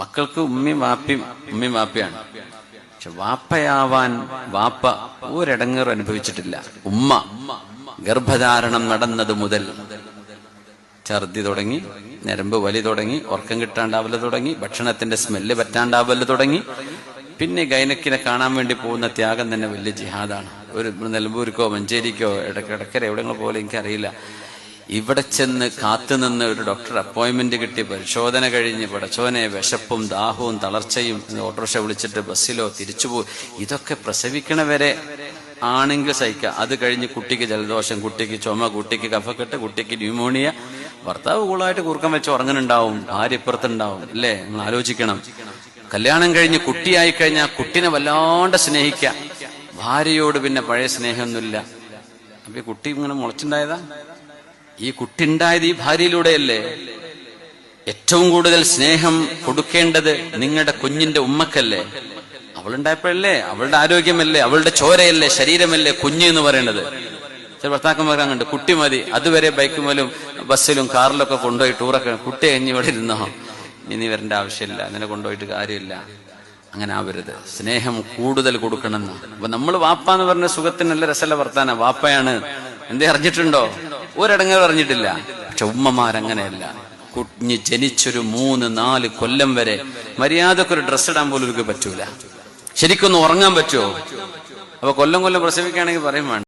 മക്കൾക്ക് ഉമ്മയും വാപ്പയും ഉമ്മയും വാപ്പയാണ്. പക്ഷെ വാപ്പയാവാൻ വാപ്പ ഒരടങ്ങർ അനുഭവിച്ചിട്ടില്ല. ഉമ്മ ഗർഭധാരണം നടന്നത് മുതൽ ഛർദി തുടങ്ങി ഞരമ്പ് വലി തുടങ്ങി ഉറക്കം കിട്ടാണ്ടാവൽ തുടങ്ങി ഭക്ഷണത്തിന്റെ സ്മെല്ല് പറ്റാണ്ടാവൽ തുടങ്ങി. പിന്നെ ഗൈനക്കിനെ കാണാൻ വേണ്ടി പോകുന്ന ത്യാഗം തന്നെ വലിയ ജിഹാദാണ്. ഒരു നിലമ്പൂർക്കോ മഞ്ചേരിക്കോ ഇടക്കിടക്കര എവിടെങ്ങളോ പോലെ എനിക്കറിയില്ല. ഇവിടെ ചെന്ന് കാത്തുനിന്ന് ഒരു ഡോക്ടർ അപ്പോയിന്റ്മെന്റ് കിട്ടി. പരിശോധന കഴിഞ്ഞ് പടച്ചോനെ വിശപ്പും ദാഹവും തളർച്ചയും ഓട്ടോറിക്ഷ വിളിച്ചിട്ട് ബസ്സിലോ തിരിച്ചുപോയി ഇതൊക്കെ പ്രസവിക്കണവരെ ആണെങ്കിൽ സഹിക്കുക അത് കഴിഞ്ഞ് കുട്ടിക്ക് ജലദോഷം കുട്ടിക്ക് ചുമ കുട്ടിക്ക് കഫക്കെട്ട് കുട്ടിക്ക് ന്യൂമോണിയ. ഭർത്താവ് കൂളായിട്ട് കൂർക്കം വെച്ച് ഉറങ്ങുന്നുണ്ടാവും. ഭാര്യ ഇപ്പുറത്തുണ്ടാവും. അല്ലേ? നിങ്ങൾ ആലോചിക്കണം. കല്യാണം കഴിഞ്ഞ് കുട്ടിയായി കഴിഞ്ഞാൽ കുട്ടിനെ വല്ലാണ്ട് സ്നേഹിക്കുക ഭാര്യയോട് പിന്നെ പഴയ സ്നേഹമൊന്നുമില്ല. അപ്പൊ കുട്ടി ഇങ്ങനെ മുളച്ചുണ്ടായതാ? ഈ കുട്ടി ഉണ്ടായത് ഈ ഭാര്യയിലൂടെയല്ലേ? ഏറ്റവും കൂടുതൽ സ്നേഹം കൊടുക്കേണ്ടത് നിങ്ങളുടെ കുഞ്ഞിന്റെ ഉമ്മക്കല്ലേ? അവളുണ്ടായപ്പോഴല്ലേ? അവളുടെ ആരോഗ്യമല്ലേ? അവളുടെ ചോരയല്ലേ? ശരീരമല്ലേ കുഞ്ഞ് എന്ന് പറയുന്നത് ചില ഭർത്താക്കന്മാർ അങ്ങുണ്ട് കുട്ടി മതി അതുവരെ ബൈക്കുമേലും ബസ്സിലും കാറിലൊക്കെ കൊണ്ടുപോയി ടൂറൊക്കെ കുട്ടി കഴിഞ്ഞ് ഇവിടെ ഇരുന്നോ? ഇനി വരേണ്ട ആവശ്യമില്ല അങ്ങനെ കൊണ്ടുപോയിട്ട് കാര്യമില്ല. അങ്ങനെ ആവരുത്. സ്നേഹം കൂടുതൽ കൊടുക്കണം അപ്പൊ നമ്മൾ വാപ്പ എന്ന് പറഞ്ഞ സുഖത്തിന് നല്ല രസമല്ല വർത്താന. വാപ്പയാണ്. എന്തേ അറിഞ്ഞിട്ടുണ്ടോ? ഒരടങ്ങ് പറഞ്ഞിട്ടില്ല. പക്ഷെ ഉമ്മമാരങ്ങനെയല്ല കുഞ്ഞ് ജനിച്ചൊരു മൂന്ന് നാല് കൊല്ലം വരെ മര്യാദക്കൊരു ഡ്രസ്സ് ഇടാൻ പോലും ഇവർക്ക് പറ്റൂല. ശരിക്കൊന്ന് ഉറങ്ങാൻ പറ്റുമോ? അപ്പൊ കൊല്ലം കൊല്ലം പ്രസവിക്കുകയാണെങ്കിൽ പറയും